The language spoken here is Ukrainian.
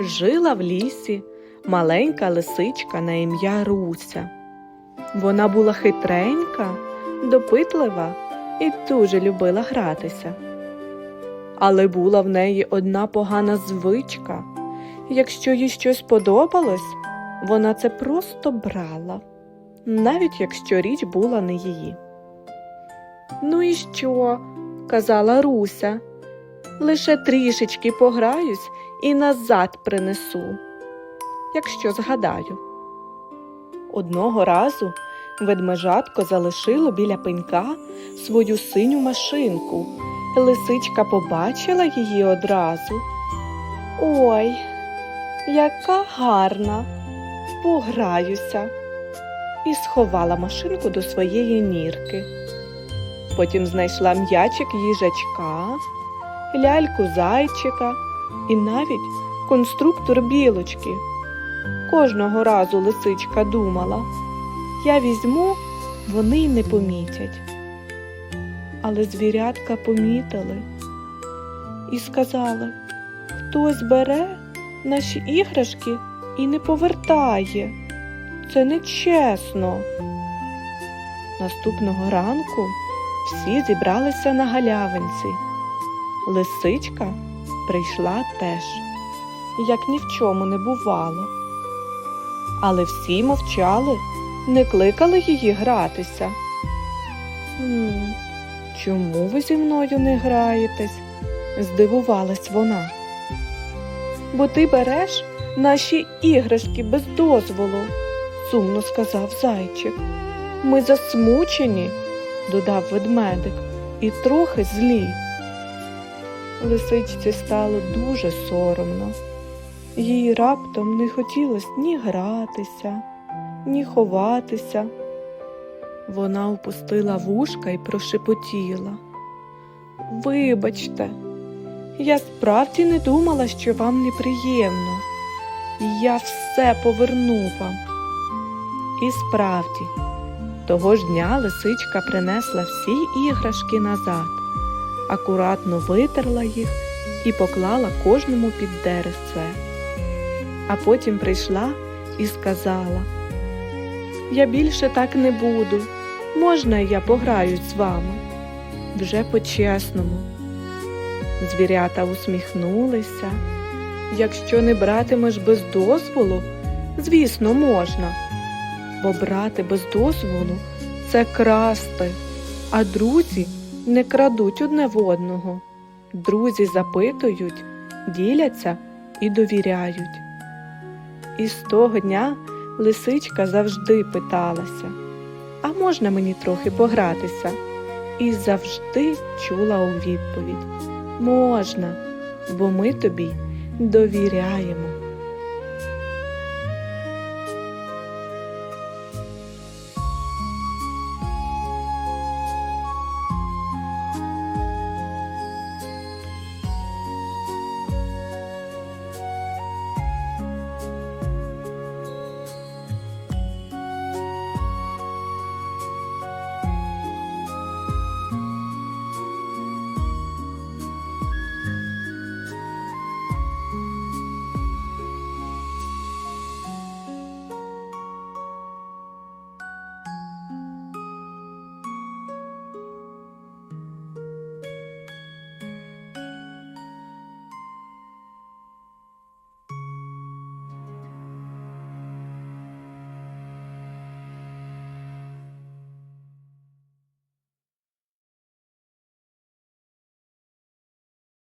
Жила в лісі маленька лисичка на ім'я Руся. Вона була хитренька, допитлива і дуже любила гратися. Але була в неї одна погана звичка. Якщо їй щось подобалось, вона це просто брала, навіть якщо річ була не її. Ну і що? казала Руся. Лише трішечки пограюсь і назад принесу, якщо згадаю. Одного разу ведмежатко залишило біля пенька свою синю машинку. Лисичка побачила її одразу. Ой, яка гарна, пограюся, і сховала машинку до своєї нірки. Потім знайшла м'ячик їжачка, ляльку зайчика і навіть конструктор білочки. Кожного разу лисичка думала, я візьму, вони й не помітять. Але звірятка помітили і сказали, хтось бере наші іграшки і не повертає. Це нечесно. Наступного ранку всі зібралися на галявинці. Лисичка прийшла теж, як ні в чому не бувало. Але всі мовчали, не кликали її гратися. «М, Чому ви зі мною не граєтесь? здивувалась вона. Бо ти береш наші іграшки без дозволу, сумно сказав зайчик. Ми засмучені, додав ведмедик, і трохи злі. Лисичці стало дуже соромно. Їй раптом не хотілося ні гратися, ні ховатися. Вона опустила вушка і прошепотіла. Вибачте, я справді не думала, що вам неприємно. Я все поверну вам. І справді, того ж дня лисичка принесла всі іграшки назад, акуратно витерла їх і поклала кожному під деревце. А потім прийшла і сказала: Я більше так не буду. Можна я пограюсь з вами? Вже по-чесному. Звірята усміхнулися. Якщо не братимеш без дозволу, звісно, можна. Бо брати без дозволу це красти, а друзі не крадуть одне в одного. Друзі запитують, діляться і довіряють. І з того дня лисичка завжди питалася, а можна мені трохи погратися? І завжди чула у відповідь Можна, бо ми тобі довіряємо.